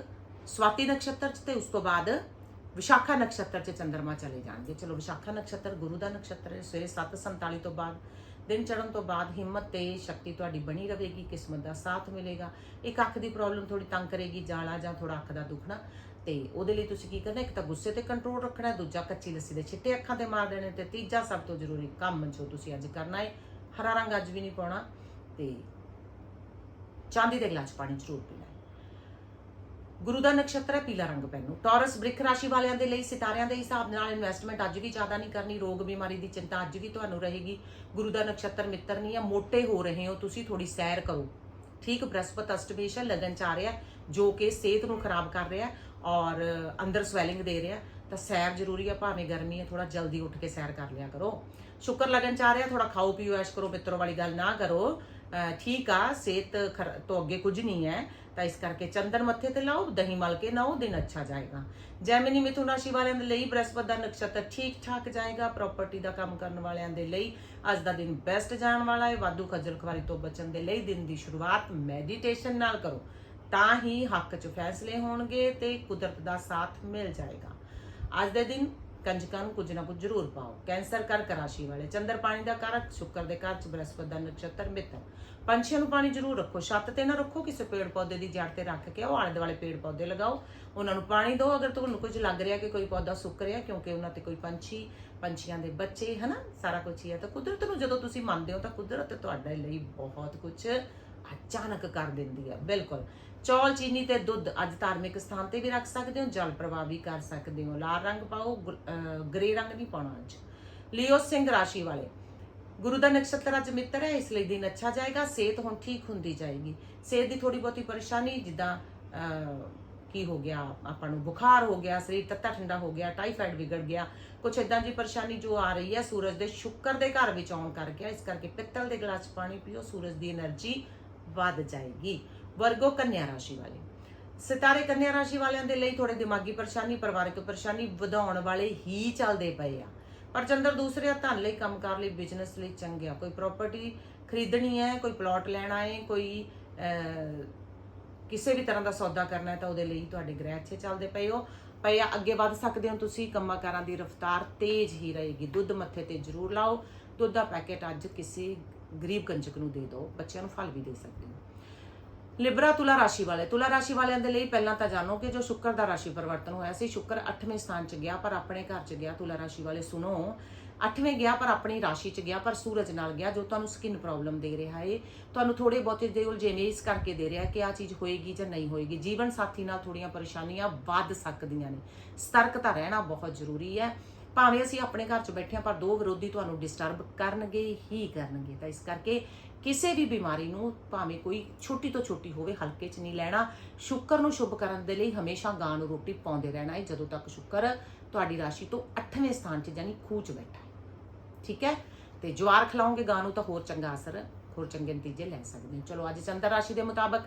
ਸਵਾਤੀ ਨਕਸ਼ਤਰ ਚ ਤੇ ਉਸ ਤੋਂ ਬਾਅਦ ਵਿਸ਼ਾਖਾ ਨਕਸ਼ਤਰ ਚ ਚੰਦਰਮਾ ਚਲੇ ਜਾਣਗੇ ਚਲੋ ਵਿਸ਼ਾਖਾ ਨਕਸ਼ਤਰ ਗੁਰੂ ਦਾ ਨਕਸ਼ਤਰ ਹੈ ਸਵੇਰੇ 7:47 ਤੋਂ ਬਾਅਦ ਦਿਨ ਚੜ੍ਹਨ ਤੋਂ ਬਾਅਦ ਹਿੰਮਤ ਤੇ ਸ਼ਕਤੀ ਤੁਹਾਡੀ ਬਣੀ ਰਹੇਗੀ, ਕਿਸਮਤ ਦਾ ਸਾਥ ਮਿਲੇਗਾ। ਇੱਕ ਅੱਖ ਦੀ ਪ੍ਰੋਬਲਮ ਥੋੜੀ ਤੰਗ ਕਰੇਗੀ, ਜਾਲਾ ਜਾਂ ਥੋੜਾ ਅੱਖ ਦਾ ਦੁਖਣਾ। ਤੇ ਉਹਦੇ ਲਈ ਤੁਸੀਂ ਕੀ ਕਰਨਾ, ਇੱਕ ਤਾਂ ਗੁੱਸੇ ਤੇ ਕੰਟਰੋਲ ਰੱਖਣਾ, ਦੂਜਾ ਕੱਚੀ ਲੱਸੀ ਦੇ ਛਿੱਟੇ ਅੱਖਾਂ ਤੇ ਮਾਰ ਦੇਣੇ ਤੇ ਤੀਜਾ ਸਭ ਤੋਂ ਜ਼ਰੂਰੀ ਕੰਮ ਜੋ ਤੁਸੀਂ ਅੱਜ ਕਰਨਾ ਹੈ, ਹਰਾ ਰੰਗ ਅੱਜ ਵੀ ਨਹੀਂ ਪਾਉਣਾ ਤੇ ਚਾਂਦੀ ਦੇ ਗਲਾਸ ਪਾਣੀ ਜ਼ਰੂਰ ਪੀਣਾ। ਹੈ ਗੁਰੂ ਦਾ ਨਕਸ਼ਤਰ ਹੈ ਪੀਲਾ ਰੰਗ ਪੈਨ। ਨੂੰ ਟੌਰਸ ਬ੍ਰਿਖ ਰਾਸ਼ੀ ਵਾਲਿਆਂ ਦੇ ਲਈ ਸਿਤਾਰਿਆਂ ਦੇ ਹਿਸਾਬ ਨਾਲ ਇਨਵੈਸਟਮੈਂਟ ਅੱਜ ਵੀ ਜ਼ਿਆਦਾ ਨਹੀਂ ਕਰਨੀ, ਰੋਗ ਬਿਮਾਰੀ ਦੀ ਚਿੰਤਾ ਅੱਜ ਵੀ ਤੁਹਾਨੂੰ ਰਹੇਗੀ। ਗੁਰੂ ਦਾ ਨਕਸ਼ਤਰ ਮਿੱਤਰ ਨਹੀਂ ਹੈ, ਮੋਟੇ ਹੋ ਰਹੇ ਹੋ ਤੁਸੀਂ ਥੋੜੀ ਸੈਰ ਕਰੋ। ਠੀਕ ਬ੍ਰਹਸਪਤ ਅਸ਼ਟਮੇਸ਼ ਹੈ, ਲਗਨ ਚ ਆ ਰਿਹਾ ਜੋ ਕਿ ਸਿਹਤ ਨੂੰ ਖਰਾਬ ਕਰ ਰਿਹਾ ਔਰ ਅੰਦਰ ਸਵੈਲਿੰਗ ਦੇ ਰਿਹਾ ਤਾਂ ਸੈਰ ਜ਼ਰੂਰੀ ਹੈ, ਭਾਵੇਂ ਗਰਮੀ ਹੈ ਥੋੜਾ ਜਲਦੀ ਉੱਠ ਕੇ ਸੈਰ ਕਰ ਲਿਆ ਕਰੋ। ਸ਼ੁਕਰ ਲਗਨ ਚ ਆ ਰਿਹਾ ਥੋੜਾ ਖਾਓ ਪੀਓ ਐਸ਼ ਕਰੋ, ਮਿੱਤਰੋ ਵਾਲੀ ਗੱਲ ਨਾ ਕਰੋ। ਠੀਕ ਆ, ਸਿਹਤ ਖਰ- ਤੋਂ ਅੱਗੇ ਕੁਝ ਨਹੀਂ ਹੈ। ਤਾਂ ਇਸ ਕਰਕੇ ਚੰਦਨ ਮੱਥੇ ਤੇ ਲਾਓ, ਦਹੀਂ ਮਲ ਕੇ ਨਾਓ, ਦਿਨ ਅੱਛਾ ਜਾਏਗਾ। ਜੈਮਿਨੀ ਮਿਥੁਨ ਰਾਸ਼ੀ ਵਾਲਿਆਂ ਦੇ ਲਈ ਬ੍ਰਹਸਪਤ ਦਾ ਨਕਸ਼ਤਰ ਠੀਕ ਠਾਕ ਜਾਏਗਾ। ਪ੍ਰਾਪਰਟੀ ਦਾ ਕੰਮ ਕਰਨ ਵਾਲਿਆਂ ਦੇ ਲਈ ਅੱਜ ਦਾ ਦਿਨ ਬੈਸਟ ਜਾਣ ਵਾਲਾ ਹੈ। ਵਾਧੂ ਖੱਜਲ ਖਵਾਰੀ ਤੋਂ ਬਚਣ ਦੇ ਲਈ ਦਿਨ ਦੀ ਸ਼ੁਰੂਆਤ ਮੈਡੀਟੇਸ਼ਨ ਨਾਲ ਕਰੋ। ਤਾਂ ਹੀ ਹੱਕ 'ਚ ਫੈਸਲੇ ਹੋਣਗੇ ਤੇ ਕੁਦਰਤ ਦਾ ਸਾਥ ਮਿਲ ਜਾਏਗਾ। ਅੱਜ ਦੇ ਦਿਨ ਕੰਜਕਾਂ ਨੂੰ ਕੁਝ ਨਾ ਕੁਝ ਜ਼ਰੂਰ ਪਾਓ। ਕੈਂਸਰ ਕਰਕ ਰਾਸ਼ੀ ਵਾਲੇ ਚੰਦਰ ਪਾਣੀ ਦਾ ਕਾਰਕ, ਸ਼ੁੱਕਰ ਦੇ ਘਰ 'ਚ ਬ੍ਰਹਸਪਤ ਦਾ ਨਕਸ਼ਤਰ ਮਿੱਤਰ ਪੰਛੀਆਂ ਨੂੰ ਪਾਣੀ ਜ਼ਰੂਰ ਰੱਖੋ। ਛੱਤ ਤੇ ਨਾ ਰੱਖੋ, ਕਿਸੇ ਪੇੜ ਪੌਦੇ ਦੀ ਜੜ ਤੇ ਰੱਖ ਕੇ। ਉਹ ਆਲੇ ਦੁਆਲੇ ਪੇੜ ਪੌਦੇ ਲਗਾਓ। ਉਹਨਾਂ ਨੂੰ ਪਾਣੀ ਦਿਓ। ਅਗਰ ਤੁਹਾਨੂੰ ਕੁਝ ਲੱਗ ਰਿਹਾ ਕਿ ਕੋਈ ਪੌਦਾ ਸੁੱਕ ਰਿਹਾ, ਕਿਉਂਕਿ ਉਹਨਾਂ ਤੇ ਕੋਈ ਪੰਛੀ, ਪੰਛੀਆਂ ਦੇ ਬੱਚੇ, ਹਨਾ? ਸਾਰਾ ਕੁਝ ਹੀ ਹੈ। ਤਾਂ ਕੁਦਰਤ ਨੂੰ ਜਦੋਂ ਤੁਸੀਂ ਮੰਨਦੇ ਹੋ, ਤਾਂ ਕੁਦਰਤ ਤੁਹਾਡੇ ਲਈ ਬਹੁਤ ਕੁਝ ਅਚਾਨਕ ਕਰ ਦਿੰਦੀ ਹੈ। ਬਿਲਕੁਲ। ਚੌਲ, ਚੀਨੀ ਤੇ ਦੁੱਧ ਅੱਜ ਧਾਰਮਿਕ ਸਥਾਨ ਤੇ ਵੀ ਰੱਖ ਸਕਦੇ ਹੋ, ਜਲ ਪ੍ਰਵਾਹ ਵੀ ਕਰ ਸਕਦੇ ਹੋ। ਲਾਲ ਰੰਗ ਪਾਓ ਗ੍ਰੇ ਰੰਗ ਨਹੀਂ ਪਾਉਣਾ ਅੱਜ। ਲਿਓ ਸਿੰਘ ਰਾਸ਼ੀ ਵਾਲੇ। ਗੁਰੂ ਦਾ ਨਕਸ਼ਤਰ ਅੱਜ ਮਿੱਤਰ ਹੈ, ਇਸ ਲਈ ਦਿਨ ਅੱਛਾ ਜਾਏਗਾ, ਸਿਹਤ ਹੁਣ ਠੀਕ ਹੁੰਦੀ ਜਾਏਗੀ। ਸਿਹਤ ਦੀ ਥੋੜੀ ਬਹੁਤੀ ਪਰੇਸ਼ਾਨੀ, ਜਿੱਦਾਂ ਕੀ ਹੋ ਗਿਆ, ਆਪਾਂ ਨੂੰ ਬੁਖਾਰ ਹੋ ਗਿਆ, ਸਰੀਰ ਤੱਤਾ ਠੰਡਾ ਹੋ ਗਿਆ ਟਾਈਫਾਈਡ ਵਿਗੜ ਗਿਆ ਕੁਝ ਇਦਾਂ ਦੀ ਪਰੇਸ਼ਾਨੀ ਜੋ ਆ ਰਹੀ ਹੈ, ਸੂਰਜ ਦੇ ਸ਼ੁੱਕਰ ਦੇ ਘਰ ਵਿੱਚ ਆਉਣ ਕਰਕੇ, ਇਸ ਕਰਕੇ ਪਿੱਤਲ ਦੇ ਗਲਾਸ ਪਾਣੀ ਪੀਓ, ਸੂਰਜ ਦੀ એનર્ਜੀ ਵੱਧ ਜਾਏਗੀ। ਵਰਗੋ ਕੰਨਿਆ ਰਾਸ਼ੀ ਵਾਲੇ। ਸਿਤਾਰੇ ਕੰਨਿਆ ਰਾਸ਼ੀ ਵਾਲਿਆਂ ਦੇ ਲਈ ਥੋੜੇ ਦਿਮਾਗੀ ਪਰੇਸ਼ਾਨੀ ਪਰਿਵਾਰਕ ਪਰੇਸ਼ਾਨੀ ਵਧਾਉਣ ਵਾਲੇ ਹੀ ਚੱਲਦੇ ਪਏ ਆ। ਪਰ ਚੰਦਰ ਦੂਸਰੇ ਧਨ ਲਈ ਕੰਮਕਾਰ ਲਈ ਬਿਜ਼ਨਸ ਲਈ ਚੰਗਿਆ ਕੋਈ ਪ੍ਰਾਪਰਟੀ ਖਰੀਦਣੀ ਹੈ ਕੋਈ ਪਲਾਟ ਲੈਣਾ ਹੈ ਕੋਈ ਕਿਸੇ ਵੀ ਤਰ੍ਹਾਂ ਦਾ ਸੌਦਾ ਕਰਨਾ ਹੈ ਤਾਂ ਉਹਦੇ ਲਈ ਤੁਹਾਡੇ ਗ੍ਰਹਿ ਅੱਛੇ ਚੱਲਦੇ ਪਏ ਹੋ। ਪਏ ਆ, ਅੱਗੇ ਵੱਧ ਸਕਦੇ ਹੋ ਤੁਸੀਂ। ਕੰਮਾਂ-ਕਾਰਾਂ ਦੀ ਰਫ਼ਤਾਰ ਤੇਜ਼ ਹੀ ਰਹੇਗੀ। ਦੁੱਧ ਮੱਥੇ ਤੇ ਜ਼ਰੂਰ ਲਾਓ। ਦੁੱਧ ਦਾ ਪੈਕੇਟ ਅੱਜ ਕਿਸੇ ਗਰੀਬ ਕੰਜਕ ਨੂੰ ਦੇ ਦਿਓ। ਬੱਚਿਆਂ ਨੂੰ ਫਲ ਵੀ ਦੇ ਸਕਦੇ ਹੋ। ਲਿਬਰਾ ਤੁਲਾ ਰਾਸ਼ੀ ਵਾਲੇ। ਤੁਲਾ ਰਾਸ਼ੀ ਵਾਲਿਆਂ ਦੇ ਲਈ ਪਹਿਲਾਂ ਤਾਂ ਜਾਣੋ ਕਿ ਜੋ ਸ਼ੁੱਕਰ ਦਾ ਰਾਸ਼ੀ ਪਰਿਵਰਤਨ ਹੋਇਆ ਸੀ, ਸ਼ੁੱਕਰ 8ਵੇਂ ਸਥਾਨ 'ਚ ਗਿਆ ਪਰ ਆਪਣੇ ਘਰ 'ਚ ਗਿਆ ਤੁਲਾ ਰਾਸ਼ੀ ਵਾਲੇ। ਸੁਣੋ 8ਵੇਂ ਗਿਆ ਪਰ ਆਪਣੀ ਰਾਸ਼ੀ 'ਚ ਗਿਆ ਪਰ ਸੂਰਜ ਨਾਲ ਗਿਆ, ਜੋ ਤੁਹਾਨੂੰ ਸਕਿਨ ਪ੍ਰੋਬਲਮ ਦੇ ਰਿਹਾ ਏ। ਤੁਹਾਨੂੰ ਥੋੜੇ ਬਹੁਤੇ ਦੇ ਉਲਝੇਵੇਂ ਇਸ ਕਰਕੇ ਦੇ ਰਿਹਾ ਕਿ ਆ ਚੀਜ਼ ਹੋਏਗੀ ਜਾਂ ਨਹੀਂ ਹੋਏਗੀ। ਜੀਵਨ ਸਾਥੀ ਨਾਲ ਥੋੜੀਆਂ ਪਰੇਸ਼ਾਨੀਆਂ ਵੱਧ ਸਕਦੀਆਂ ਨੇ। ਸਤਰਕਤਾ ਰਹਿਣਾ ਬਹੁਤ ਜ਼ਰੂਰੀ ਹੈ। ਭਾਵੇਂ ਅਸੀਂ ਆਪਣੇ ਘਰ 'ਚ ਬੈਠੇ ਹਾਂ, ਪਰ ਦੋ ਵਿਰੋਧੀ ਤੁਹਾਨੂੰ ਡਿਸਟਰਬ ਕਰਨਗੇ, ਹੀ ਕਰਨਗੇ। ਤਾਂ ਇਸ ਕਰਕੇ ਕਿਸੇ ਵੀ ਬਿਮਾਰੀ ਨੂੰ ਭਾਵੇਂ ਕੋਈ ਛੋਟੀ ਤੋਂ ਛੋਟੀ ਹੋਵੇ, ਹਲਕੇ 'ਚ ਨਹੀਂ ਲੈਣਾ। ਸ਼ੁੱਕਰ ਨੂੰ ਸ਼ੁਭ ਕਰਨ ਦੇ ਲਈ ਹਮੇਸ਼ਾ ਗਾਂ ਨੂੰ ਰੋਟੀ ਪਾਉਂਦੇ ਰਹਿਣਾ ਹੈ। ਜਦੋਂ ਤੱਕ ਸ਼ੁੱਕਰ ਤੁਹਾਡੀ ਰਾਸ਼ੀ ਤੋਂ 8ਵੇਂ ਸਥਾਨ 'ਚ ਯਾਨੀ ਖੂਹ 'ਚ ਬੈਠਾ ਹੈ। ਠੀਕ ਹੈ? ਤੇ ਜਵਾਰ ਖਿਲਾਓਗੇ ਗਾਂ ਨੂੰ ਤਾਂ ਹੋਰ ਚੰਗਾ ਅਸਰ, ਹੋਰ ਚੰਗੇ ਨਤੀਜੇ ਲੈ ਸਕਦੇ ਹੋ। ਚਲੋ, ਅੱਜ ਚੰਦਰ ਰਾਸ਼ੀ ਦੇ ਮੁਤਾਬਕ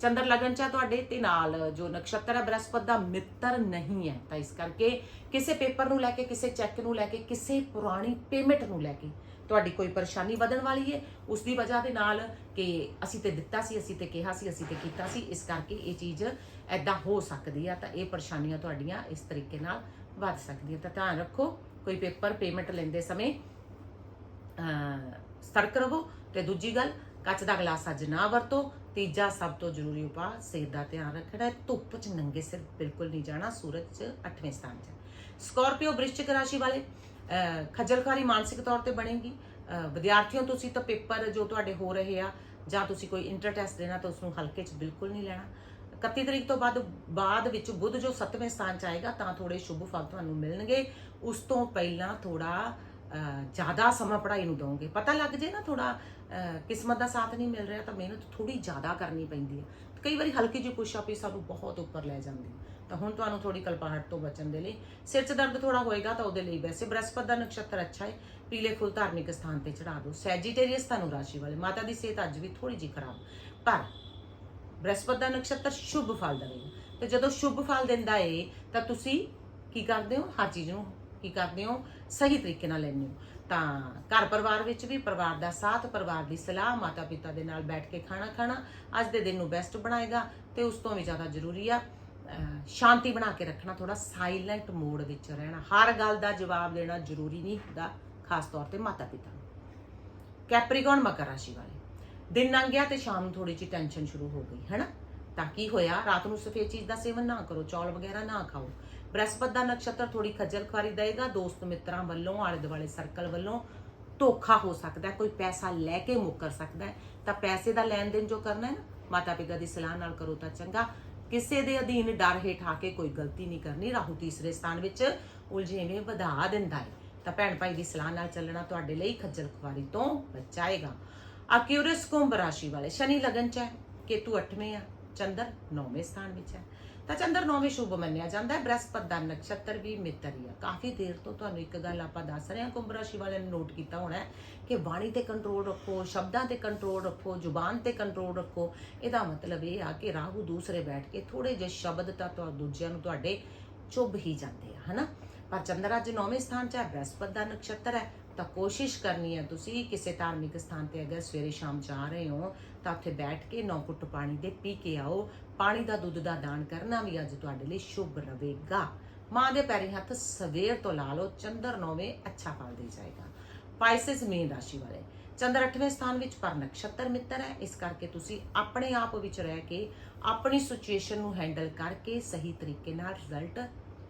ਚੰਦਰ ਲਗਨ ਚ ਹੈ ਤੁਹਾਡੇ ਤੇ ਨਾਲ ਜੋ ਨਕਸ਼ਤਰ ਹੈ, ਬ੍ਰਹਸਪਤ ਦਾ ਮਿੱਤਰ ਨਹੀਂ ਹੈ। ਤਾਂ ਇਸ ਕਰਕੇ ਕਿਸੇ ਪੇਪਰ ਨੂੰ ਲੈ ਕੇ, ਕਿਸੇ ਚੈੱਕ ਨੂੰ ਲੈ ਕੇ, ਕਿਸੇ ਪੁਰਾਣੀ ਪੇਮੈਂਟ ਨੂੰ ਲੈ ਕੇ ਤੁਹਾਡੀ ਕੋਈ ਪਰੇਸ਼ਾਨੀ ਵਧਣ ਵਾਲੀ ਹੈ, ਉਸ ਦੀ ਵਜ੍ਹਾ ਦੇ ਨਾਲ ਕਿ ਅਸੀਂ ਤੇ ਦਿੱਤਾ ਸੀ, ਅਸੀਂ ਤੇ ਕਿਹਾ ਸੀ, ਅਸੀਂ ਤੇ ਕੀਤਾ ਸੀ, ਇਸ ਕਰਕੇ ਇਹ ਚੀਜ਼ ਐਦਾਂ ਹੋ ਸਕਦੀ ਆ, ਤਾਂ ਇਹ ਪਰੇਸ਼ਾਨੀਆਂ ਤੁਹਾਡੀਆਂ ਇਸ ਤਰੀਕੇ ਨਾਲ ਵੱਧ ਸਕਦੀਆਂ। ਤਾਂ ਧਿਆਨ ਰੱਖੋ, ਕੋਈ ਪੇਪਰ ਪੇਮੈਂਟ ਲੈਂਦੇ ਸਮੇਂ ਸਤਰਕ ਰਹੋ। ਤੇ ਦੂਜੀ ਗੱਲ, ਕੱਚ ਦਾ ਗਲਾਸ ਅੱਜ ਨਾ ਵਰਤੋ। ਤੀਜਾ, ਸਭ ਤੋਂ ਜ਼ਰੂਰੀ ਉਪਾਅ, ਸਿਹਤ ਦਾ ਧਿਆਨ ਰੱਖਣਾ। ਹੈ ਧੁੱਪ 'ਚ ਨੰਗੇ ਸਿਰ ਬਿਲਕੁਲ ਨਹੀਂ ਜਾਣਾ, ਸੂਰਜ 'ਚ 8ਵੇਂ ਸਥਾਨ 'ਚ। ਸਕਾਰਪੀਓ ਵ੍ਰਿਸ਼ਚਿਕ ਰਾਸ਼ੀ ਵਾਲੇ। ਅਹ ਮਾਨਸਿਕ ਤੌਰ ਤੇ ਬਣੇਗੀ। ਅਹ, ਵਿਦਿਆਰਥੀਓ, ਤੁਸੀਂ ਤਾਂ ਪੇਪਰ ਜੋ ਤੁਹਾਡੇ ਹੋ ਰਹੇ ਆ, ਜਾਂ ਤੁਸੀਂ ਕੋਈ ਇੰਟਰ ਟੈਸਟ ਦੇਣਾ ਤਾਂ ਉਸ ਨੂੰ ਹਲਕੇ 'ਚ ਬਿਲਕੁਲ ਨਹੀਂ ਲੈਣਾ। 31 ਤਰੀਕ ਤੋਂ ਬਾਅਦ ਬਾਅਦ ਵਿੱਚ ਬੁੱਧ ਜੋ 7ਵੇਂ ਸਥਾਨ 'ਚ ਆਏਗਾ, ਤਾਂ ਥੋੜੇ ਸ਼ੁਭ ਫਲ ਤੁਹਾਨੂੰ ਮਿਲਣਗੇ। ਉਸ ਤੋਂ ਪਹਿਲਾਂ ਥੋੜਾ ਜ਼ਿਆਦਾ ਸਮਾਂ ਪੜ੍ਹਾਈ ਨੂੰ ਦਵੋਗੇ ਪਤਾ ਲੱਗ ਜੇ ਨਾ ਥੋੜਾ ਕਿਸਮਤ ਦਾ ਸਾਥ ਨਹੀਂ ਮਿਲ ਰਿਹਾ, ਤਾਂ ਮਿਹਨਤ ਥੋੜੀ ਜ਼ਿਆਦਾ ਕਰਨੀ ਪੈਂਦੀ ਹੈ। ਕਈ ਵਾਰੀ ਹਲਕੀ ਜਿਹੀ ਪੁਸ਼ਅਪ ਹੀ ਸਾਨੂੰ ਬਹੁਤ ਉੱਪਰ ਲੈ ਜਾਂਦੀ ਹੈ। ਤਾਂ ਹੁਣ ਤੁਹਾਨੂੰ ਥੋੜੀ ਕਲਪਾਹਟ ਤੋਂ ਬਚਣ ਦੇ ਲਈ ਸਿਰ 'ਚ ਦਰਦ ਥੋੜਾ ਹੋਏਗਾ ਤਾਂ ਉਹਦੇ ਲਈ ਵੈਸੇ ਬ੍ਰਹਸਪਤ ਦਾ ਨਕਸ਼ਤਰ ਅੱਛਾ ਹੈ, ਪੀਲੇ ਫੁੱਲ ਧਾਰਮਿਕ ਸਥਾਨ ਤੇ ਚੜਾ ਦਿਓ। ਸੈਜੀਟੇਰੀਅਸ ਤੁਹਾਨੂੰ ਰਾਸ਼ੀ ਵਾਲੇ, ਮਾਤਾ ਦੀ ਸਿਹਤ ਅੱਜ ਵੀ ਥੋੜੀ ਜਿਹੀ ਖਰਾਬ। ਪਰ ਬ੍ਰਹਸਪਤ ਦਾ ਨਕਸ਼ਤਰ ਸ਼ੁਭ ਫਲ ਦੇਵੇਗਾ। ਤੇ ਜਦੋਂ ਸ਼ੁਭ ਫਲ ਦਿੰਦਾ ਏ, ਤਾਂ ਤੁਸੀਂ ਕੀ ਕਰਦੇ ਹੋ? ਹਰ ਚੀਜ਼ ਨੂੰ ਕੀ ਕਰਦੇ ਹੋ? ਸਹੀ ਤਰੀਕੇ ਨਾਲ ਲੈਂਦੇ ਹੋ। ਤਾਂ ਘਰ ਪਰਿਵਾਰ ਵਿੱਚ ਵੀ ਪਰਿਵਾਰ ਦਾ ਸਾਥ, ਪਰਿਵਾਰ ਦੀ ਸਲਾਹ ਮਾਤਾ ਪਿਤਾ ਦੇ ਨਾਲ ਬੈਠ ਕੇ ਖਾਣਾ ਖਾਣਾ ਅੱਜ ਦੇ ਦਿਨ ਨੂੰ ਬੈਸਟ ਬਣਾਏਗਾ ਤੇ ਉਸ ਤੋਂ ਵੀ ਜ਼ਿਆਦਾ ਜ਼ਰੂਰੀ ਆ। ਸ਼ਾਂਤੀ ਬਣਾ ਕੇ ਰੱਖਣਾ ਥੋੜਾ ਸਾਇਲੈਂਟ ਮੋਡ ਵਿੱਚ ਰਹਿਣਾ। ਹਰ ਗੱਲ ਦਾ ਜਵਾਬ ਦੇਣਾ ਜ਼ਰੂਰੀ ਨਹੀਂ ਹੁੰਦਾ, ਖਾਸ ਤੌਰ ਤੇ ਮਾਤਾ ਪਿਤਾ ਨੂੰ। ਕੈਪਰੀਕੌਨ ਮਕਰ ਰਾਸ਼ੀ ਵਾਲੇ। ਦਿਨ ਲੰਘ ਗਿਆ ਤੇ ਸ਼ਾਮ ਨੂੰ ਥੋੜੀ ਜਿਹੀ ਟੈਨਸ਼ਨ ਸ਼ੁਰੂ ਹੋ ਗਈ, ਹੈਨਾ? ਤਾਂ ਕੀ ਹੋਇਆ? ਰਾਤ ਨੂੰ ਸਫੇਦ ਚੀਜ਼ ਦਾ ਸੇਵਨ ਨਾ ਕਰੋ, ਚੌਲ ਵਗੈਰਾ ਨਾ ਖਾਓ। ਬ੍ਰਹਸਪਤ ਦਾ ਨਕਸ਼ਤਰ ਥੋੜੀ ਖੱਜਲ ਖੁਆਰੀ ਦੇਗਾ ਦੋਸਤ ਮਿੱਤਰਾਂ ਵੱਲੋਂ ਆਲੇ ਦੁਆਲੇ ਸਰਕਲ ਵੱਲੋਂ ਧੋਖਾ ਹੋ ਸਕਦਾ ਕੋਈ ਪੈਸਾ ਲੈ ਕੇ ਮੁੱਕਰ ਸਕਦਾ ਹੈ। ਤਾਂ ਪੈਸੇ ਦਾ ਲੈਣ ਦੇਣ ਜੋ ਕਰਨਾ ਹੈ ਨਾ ਮਾਤਾ ਪਿਤਾ ਦੀ ਸਲਾਹ ਨਾਲ ਕਰੋ ਤਾਂ ਚੰਗਾ। ਕਿਸੇ ਦੇ ਅਧੀਨ ਡਰ ਹੇਠ ਆ ਕੇ ਕੋਈ ਗਲਤੀ ਨਹੀਂ ਕਰਨੀ। ਰਾਹੂ ਤੀਸਰੇ ਸਥਾਨ ਵਿੱਚ ਉਲਝੇਵੇਂ ਵਧਾ ਦਿੰਦਾ ਹੈ। ਤਾਂ ਭੈਣ ਭਾਈ ਦੀ ਸਲਾਹ ਨਾਲ ਚੱਲਣਾ ਤੁਹਾਡੇ ਲਈ ਖੱਜਲ ਖੁਆਰੀ ਤੋਂ ਬਚਾਏਗਾ। ਅਕਿਊਰਸ ਕੁੰਭ ਰਾਸ਼ੀ ਵਾਲੇ ਸ਼ਨੀ ਲਗਨ ਚ ਹੈ, ਕੇਤੂ 8ਵੇਂ ਆ, ਚੰਦਰ 9ਵੇਂ ਸਥਾਨ ਵਿੱਚ ਹੈ। ਤਾਂ ਚੰਦਰ ਨੌਵੇਂ ਸ਼ੁਭ ਮੰਨਿਆ ਜਾਂਦਾ ਹੈ। ਬ੍ਰਹਸਪਤ ਦਾ ਨਕਸ਼ਤਰ ਵੀ ਮਿੱਤਰ ਹੀ ਆ। ਕਾਫੀ ਦੇਰ ਤੋਂ ਤੁਹਾਨੂੰ ਇੱਕ ਗੱਲ ਆਪਾਂ ਦੱਸ ਰਹੇ ਹਾਂ। ਕੁੰਭ ਰਾਸ਼ੀ ਵਾਲਿਆਂ ਨੇ ਨੋਟ ਕੀਤਾ ਹੋਣਾ ਕਿ ਬਾਣੀ ਤੇ ਕੰਟਰੋਲ ਰੱਖੋ, ਸ਼ਬਦਾਂ ਤੇ ਕੰਟਰੋਲ ਰੱਖੋ, ਜ਼ੁਬਾਨ ਤੇ ਕੰਟਰੋਲ ਰੱਖੋ। ਇਹਦਾ ਮਤਲਬ ਇਹ ਆ ਕਿ ਰਾਹੂ ਦੂਸਰੇ ਬੈਠ ਕੇ ਥੋੜੇ ਜਿਹੇ ਸ਼ਬਦ ਤਾਂ ਤੁਹਾਨੂੰ ਦੂਜਿਆਂ ਨੂੰ ਤੁਹਾਡੇ ਚੁੱਭ ਹੀ ਜਾਂਦੇ ਆ, ਹਨਾ? ਪਰ ਚੰਦਰ ਅੱਜ ਨੌਵੇਂ ਸਥਾਨ 'ਚ ਹੈ। ਬ੍ਰਹਸਪਤ ਦਾ ਨਕਸ਼ਤਰ ਹੈ। ਤਾਂ ਕੋਸ਼ਿਸ਼ ਕਰਨੀ ਹੈ ਤੁਸੀਂ ਕਿਸੇ ਧਾਰਮਿਕ ਸਥਾਨ ਤੇ ਅਗਰ ਸਵੇਰੇ ਸ਼ਾਮ ਜਾ ਰਹੇ ਹੋ, ਤਾਂ ਉੱਥੇ ਬੈਠ ਕੇ ਨੌ ਕੁੱਟ ਪਾਣੀ ਦੇ ਪੀ ਕੇ ਆਓ। ਪਾਣੀ ਦਾ ਦੁੱਧ ਦਾ ਦਾਨ ਕਰਨਾ ਵੀ ਅੱਜ ਤੁਹਾਡੇ ਲਈ ਸ਼ੁਭ ਰਹੇਗਾ। ਮਾਂ ਦੇ ਪੈਰੀ ਹੱਥ ਸਵੇਰ ਤੋਂ ਲਾ ਲਓ, ਚੰਦਰ ਨੌਵੇਂ ਅੱਛਾ ਫਲ ਦੇ ਜਾਏਗਾ। ਪਾਈਸਸ ਮੀਨ ਰਾਸ਼ੀ ਵਾਲੇ। ਚੰਦਰ 8ਵੇਂ ਸਥਾਨ ਵਿੱਚ ਪਰ ਨਕਸ਼ਤਰ ਮਿੱਤਰ ਹੈ। ਇਸ ਕਰਕੇ ਤੁਸੀਂ ਆਪਣੇ ਆਪ ਵਿੱਚ ਰਹਿ ਕੇ ਆਪਣੀ ਸਿਚੁਏਸ਼ਨ ਨੂੰ ਹੈਂਡਲ ਕਰਕੇ ਸਹੀ ਤਰੀਕੇ ਨਾਲ ਰਿਜ਼ਲਟ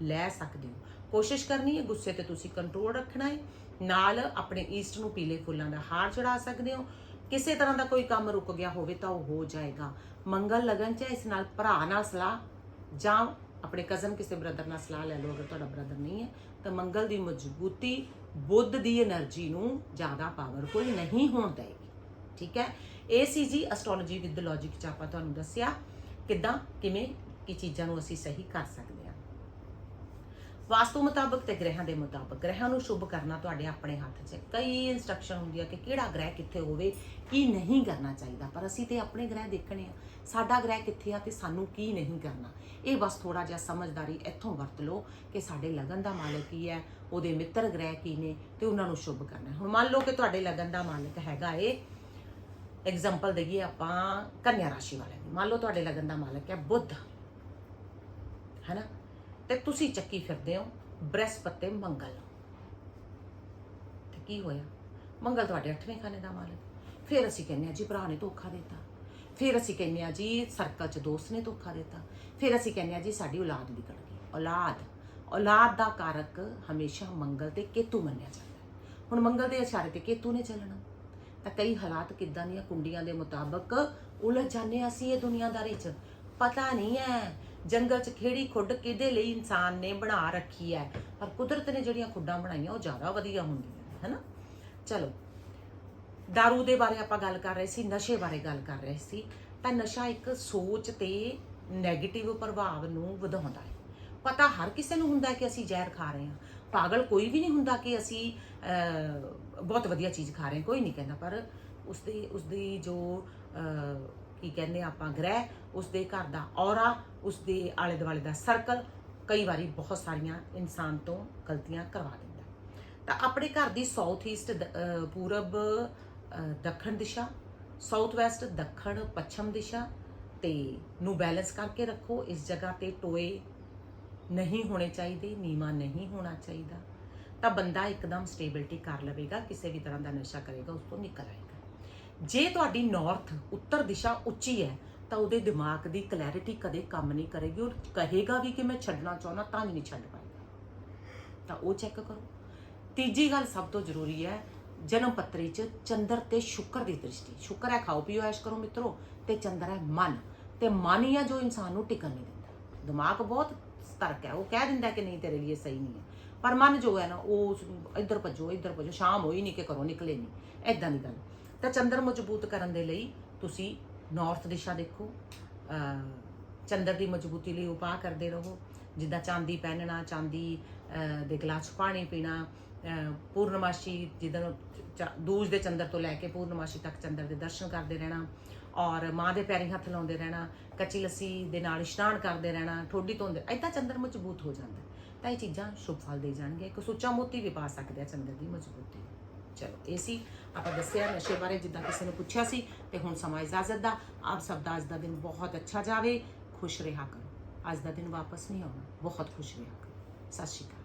ਲੈ ਸਕਦੇ ਹੋ। ਕੋਸ਼ਿਸ਼ ਕਰਨੀ ਹੈ, ਗੁੱਸੇ ਤੇ ਤੁਸੀਂ ਕੰਟਰੋਲ ਰੱਖਣਾ ਹੈ। ਨਾਲ ਆਪਣੇ ਈਸਟ ਨੂੰ ਪੀਲੇ ਫੁੱਲਾਂ ਦਾ ਹਾਰ ਚੜਾ ਸਕਦੇ ਹੋ। ਕਿਸੇ ਤਰ੍ਹਾਂ ਦਾ ਕੋਈ ਕੰਮ ਰੁਕ ਗਿਆ ਹੋਵੇ ਤਾਂ ਉਹ ਹੋ ਜਾਏਗਾ। ਮੰਗਲ ਲਗਨ ਚ ਇਸ ਨਾਲ ਭਰਾ ਨਾਲ ਸਲਾਹ ਜਾਂ ਆਪਣੇ ਕਜ਼ਨ ਕਿਸੇ ਬ੍ਰਦਰ ਨਾਲ ਸਲਾਹ ਲੈ ਲਓ, ਅਗਰ ਤੁਹਾਡਾ ਬ੍ਰਦਰ ਨਹੀਂ ਹੈ, ਤਾਂ ਮੰਗਲ ਦੀ ਮਜ਼ਬੂਤੀ ਬੁੱਧ ਦੀ એનર્ਜੀ ਨੂੰ ਜ਼ਿਆਦਾ ਪਾਵਰਫੁਲ ਨਹੀਂ ਹੋਣ ਦੇਗੀ ਠੀਕ ਹੈ? ਇਹ ਸੀ ਜੀ ਐਸਟ੍ਰੋਲੋਜੀ ਵਿਦ ਲੌਜੀਕ ਚ ਆਪਾਂ ਤੁਹਾਨੂੰ ਦੱਸਿਆ ਕਿਦਾਂ, ਕਿਵੇਂ, ਕੀ ਚੀਜ਼ਾਂ ਨੂੰ ਅਸੀਂ ਸਹੀ ਕਰ ਸਕਦੇ ਵਾਸਤੂ ਮੁਤਾਬਕ ਤੇ ਗ੍ਰਹਿਆਂ ਦੇ ਮੁਤਾਬਕ। ਗ੍ਰਹਿਆਂ ਨੂੰ ਸ਼ੁਭ ਕਰਨਾ ਤੁਹਾਡੇ ਆਪਣੇ ਹੱਥ 'ਚ ਹੈ। ਕਈ ਇਨਸਟਰਕਸ਼ਨ ਹੁੰਦੀ ਆ ਕਿ ਕਿਹੜਾ ਗ੍ਰਹਿ ਕਿੱਥੇ ਹੋਵੇ, ਕੀ ਨਹੀਂ ਕਰਨਾ ਚਾਹੀਦਾ। ਪਰ ਅਸੀਂ ਤੇ ਆਪਣੇ ਗ੍ਰਹਿ ਦੇਖਣੇ ਆ। ਸਾਡਾ ਗ੍ਰਹਿ ਕਿੱਥੇ ਆ ਤੇ ਸਾਨੂੰ ਕੀ ਨਹੀਂ ਕਰਨਾ। ਇਹ ਬਸ ਥੋੜਾ ਜਿਹਾ ਸਮਝਦਾਰੀ ਇੱਥੋਂ ਵਰਤ ਲਓ ਕਿ ਸਾਡੇ ਲਗਨ ਦਾ ਮਾਲਕ ਕੀ ਹੈ, ਉਹਦੇ ਮਿੱਤਰ ਗ੍ਰਹਿ ਕੀ ਨੇ ਤੇ ਉਹਨਾਂ ਨੂੰ ਸ਼ੁਭ ਕਰਨਾ। ਹੁਣ ਮੰਨ ਲਓ ਕਿ ਤੁਹਾਡੇ ਲਗਨ ਦਾ ਮਾਲਕ ਹੈਗਾ ਏ। ਐਗਜ਼ਾਮਪਲ ਦੇਈਏ ਆਪਾਂ ਕੰਨਿਆ ਰਾਸ਼ੀ ਵਾਲਿਆਂ ਦੀ। ਮੰਨ ਲਓ ਤੁਹਾਡੇ ਲਗਨ ਦਾ ਮਾਲਕ ਹੈ ਬੁੱਧ। ਹੈਨਾ? ਤੇ ਤੁਸੀਂ ਚੱਕੀ ਫਿਰਦੇ ਹੋ, ਬ੍ਰਹਸਪਤੀ ਮੰਗਲ। ਤੇ ਕੀ ਹੋਇਆ? ਮੰਗਲ ਤੁਹਾਡੇ 8ਵੇਂ ਖਾਨੇ ਦਾ ਮਾਲਕ। ਫਿਰ ਅਸੀਂ ਕਹਿੰਦੇ ਆ ਜੀ, ਭਰਾ ਨੇ ਧੋਖਾ ਦਿੱਤਾ। ਫਿਰ ਅਸੀਂ ਕਹਿੰਦੇ ਆ ਜੀ, ਸਰਕਲ 'ਚ ਦੋਸਤ ਨੇ ਧੋਖਾ ਦਿੱਤਾ। ਫਿਰ ਅਸੀਂ ਕਹਿੰਦੇ ਆ ਜੀ, ਸਾਡੀ ਔਲਾਦ ਵਿਗੜ ਗਈ। ਔਲਾਦ ਔਲਾਦ ਦਾ ਕਾਰਕ ਹਮੇਸ਼ਾ ਮੰਗਲ ਤੇ ਕੇਤੂ ਮੰਨਿਆ ਜਾਂਦਾ ਹੈ। ਹੁਣ ਮੰਗਲ ਦੇ ਇਸ਼ਾਰੇ ਤੇ ਕੇਤੂ ਨੇ ਚੱਲਣਾ। ਤਾਂ ਕਈ ਹਾਲਾਤ ਕਿੱਦਾਂ ਦੀਆਂ ਕੁੰਡੀਆਂ ਦੇ ਮੁਤਾਬਕ ਉਲਝ ਜਾਂਦੇ ਹਾਂ ਅਸੀਂ ਇਹ ਦੁਨੀਆਦਾਰੀ 'ਚ। ਪਤਾ ਨਹੀਂ ਹੈ ਜੰਗਲ 'ਚ ਖੇੜੀ ਖੁੱਡ ਕਿਹਦੇ ਲਈ ਇਨਸਾਨ ਨੇ ਬਣਾ ਰੱਖੀ ਹੈ? ਪਰ ਕੁਦਰਤ ਨੇ ਜਿਹੜੀਆਂ ਖੁੱਡਾਂ ਬਣਾਈਆਂ, ਉਹ ਜ਼ਿਆਦਾ ਵਧੀਆ ਹੁੰਦੀਆਂ ਹੈ ਨਾ ਚਲੋ, दारू ਦੇ ਬਾਰੇ ਆਪਾਂ ਗੱਲ ਕਰ ਰਹੇ ਸੀ, ਨਸ਼ੇ ਬਾਰੇ ਗੱਲ ਕਰ ਰਹੇ ਸੀ, ਤਾਂ ਨਸ਼ਾ ਇੱਕ ਸੋਚ ਤੇ 네ਗੇਟਿਵ ਪ੍ਰਭਾਵ ਨੂੰ ਵਧਾਉਂਦਾ ਹੈ। ਪਤਾ ਹਰ ਕਿਸੇ ਨੂੰ ਹੁੰਦਾ ਕਿ ਅਸੀਂ ਜ਼ਹਿਰ ਖਾ ਰਹੇ ਹਾਂ। ਪਾਗਲ ਕੋਈ ਵੀ ਨਹੀਂ ਹੁੰਦਾ ਕਿ ਅਸੀਂ ਬਹੁਤ ਵਧੀਆ ਚੀਜ਼ ਖਾ ਰਹੇ ਕੋਈ ਨਹੀਂ ਕਹਿੰਦਾ, ਪਰ ਉਸਦੀ ਉਸਦੀ ਜੋ ਕੀ ਕਹਿੰਦੇ ਆਪਾਂ, ਗ੍ਰਹਿ, ਉਸਦੇ ਘਰ ਦਾ ਔਰਾ, ਉਸਦੇ ਆਲੇ ਦੁਆਲੇ ਦਾ ਸਰਕਲ ਕਈ ਵਾਰੀ ਬਹੁਤ ਸਾਰੀਆਂ ਇਨਸਾਨ ਤੋਂ ਗਲਤੀਆਂ ਕਰਵਾ ਦਿੰਦਾ। ਤਾਂ ਆਪਣੇ ਘਰ ਦੀ ਸਾਊਥ ਈਸਟ ਪੂਰਬ ਦੱਖਣ ਦਿਸ਼ਾ ਸਾਊਥ ਵੈਸਟ ਦੱਖਣ, ਪੱਛਮ ਦਿਸ਼ਾ ਤੇ ਨੂੰ ਬੈਲੈਂਸ ਕਰਕੇ ਰੱਖੋ। ਇਸ ਜਗ੍ਹਾ ਤੇ ਟੋਏ ਨਹੀਂ ਹੋਣੇ ਚਾਹੀਦੇ ਨੀਮਾ ਨਹੀਂ ਹੋਣਾ ਚਾਹੀਦਾ। ਤਾਂ ਬੰਦਾ ਇੱਕਦਮ ਸਟੇਬਿਲਟੀ ਕਰ ਲਵੇਗਾ, ਕਿਸੇ ਵੀ ਤਰ੍ਹਾਂ ਦਾ ਨਸ਼ਾ ਕਰੇਗਾ, ਉਸ ਤੋਂ ਨਿਕਲ ਆਏਗਾ। ਜੇ ਤੁਹਾਡੀ ਨਾਰਥ ਉੱਤਰ ਦਿਸ਼ਾ ਉੱਚੀ ਹੈ, ਤਾਂ ਉਹਦੇ ਦਿਮਾਗ ਦੀ ਕਲੈਰਿਟੀ ਕਦੇ ਕੰਮ ਨਹੀਂ ਕਰੇਗੀ। ਉਹ ਕਹੇਗਾ ਵੀ ਕਿ ਮੈਂ ਛੱਡਣਾ ਚਾਹੁੰਦਾ, ਤਾਂ ਵੀ ਨਹੀਂ ਛੱਡ ਪਾਏਗਾ। ਤਾਂ ਉਹ ਚੈੱਕ ਕਰੋ। ਤੀਜੀ ਗੱਲ ਸਭ ਤੋਂ ਜ਼ਰੂਰੀ ਹੈ, ਜਨਮ ਪੱਤਰੀ 'ਚ ਚੰਦਰ ਤੇ ਸ਼ੁੱਕਰ ਦੀ ਦ੍ਰਿਸ਼ਟੀ। ਸ਼ੁੱਕਰ ਹੈ ਖਾਓ, ਪੀਓ, ਐਸ਼ ਕਰੋ ਮਿੱਤਰੋ, ਤੇ ਚੰਦਰ ਹੈ ਮਨ। ਤੇ ਮਨ ਹੀ ਹੈ ਜੋ ਇਨਸਾਨ ਨੂੰ ਟਿਕਣ ਨਹੀਂ ਦਿੰਦਾ। ਦਿਮਾਗ ਬਹੁਤ ਸਤਰਕ ਹੈ। ਉਹ ਕਹਿ ਦਿੰਦਾ ਕਿ ਨਹੀਂ, ਤੇਰੇ ਲਈ ਸਹੀ ਨਹੀਂ ਹੈ। ਪਰ ਮਨ ਜੋ ਹੈ ਨਾ, ਉਹ ਇੱਧਰ ਭੱਜੋ ਇੱਧਰ ਭੱਜੋ, ਸ਼ਾਮ ਹੋਈ ਨਹੀਂ ਕਿ ਘਰੋਂ ਨਿਕਲੇ ਨਹੀਂ। ਐਦਾਂ ਦੀ ਗੱਲ। ਤਾਂ ਚੰਦਰ ਮਜ਼ਬੂਤ ਕਰਨ ਦੇ ਲਈ ਤੁਸੀਂ ਨਾਰਥ ਦਿਸ਼ਾ ਦੇਖੋ ਚੰਦਰ ਦੀ ਮਜ਼ਬੂਤੀ ਲਈ ਉਪਾਅ ਕਰਦੇ ਰਹੋ। ਜਿੱਦਾਂ ਚਾਂਦੀ ਪਹਿਨਣਾ, ਚਾਂਦੀ ਦੇ ਗਲਾਸ 'ਚ ਪਾਣੀ ਪੀਣਾ ਪੂਰਨਮਾਸ਼ੀ ਜਿੱਦਾਂ ਚ- ਦੂਜ ਦੇ ਚੰਦਰ ਤੋਂ ਲੈ ਕੇ ਪੂਰਨਮਾਸ਼ੀ ਤੱਕ ਚੰਦਰ ਦੇ ਦਰਸ਼ਨ ਕਰਦੇ ਰਹਿਣਾ ਔਰ ਮਾਂ ਦੇ ਪੈਰੀ ਹੱਥ ਲਾਉਂਦੇ ਰਹਿਣਾ, ਕੱਚੀ ਲੱਸੀ ਦੇ ਨਾਲ ਇਸ਼ਨਾਨ ਕਰਦੇ ਰਹਿਣਾ, ਠੋਡੀ ਧੋਂਦੇ ਐਦਾਂ ਚੰਦਰ ਮਜ਼ਬੂਤ ਹੋ ਜਾਂਦਾ। ਤਾਂ ਇਹ ਚੀਜ਼ਾਂ ਸ਼ੁਭ ਫਲ ਦੇ ਜਾਣਗੇ ਇੱਕ ਸੁੱਚਾ ਮੋਤੀ ਵੀ ਪਾ ਸਕਦੇ ਆ ਚੰਦਰ ਦੀ ਮਜ਼ਬੂਤੀ। ਚਲੋ, ਇਹ ਸੀ। ਆਪਾਂ ਦੱਸਿਆ ਨਸ਼ੇ ਬਾਰੇ, ਜਿੱਦਾਂ ਕਿਸੇ ਨੇ ਪੁੱਛਿਆ ਸੀ, ਤੇ ਹੁਣ ਸਮਾਂ ਇਜਾਜ਼ਤ ਦਾ। ਆਪ ਸਭ ਦਾ ਅੱਜ ਦਾ ਦਿਨ ਬਹੁਤ ਅੱਛਾ ਜਾਵੇ। ਖੁਸ਼ ਰਿਹਾ ਕਰੋ। ਅੱਜ ਦਾ ਦਿਨ ਵਾਪਸ ਨਹੀਂ ਆਉਣਾ। ਬਹੁਤ ਖੁਸ਼ ਰਿਹਾ ਕਰੋ। ਸਤਿ ਸ਼੍ਰੀ ਅਕਾਲ।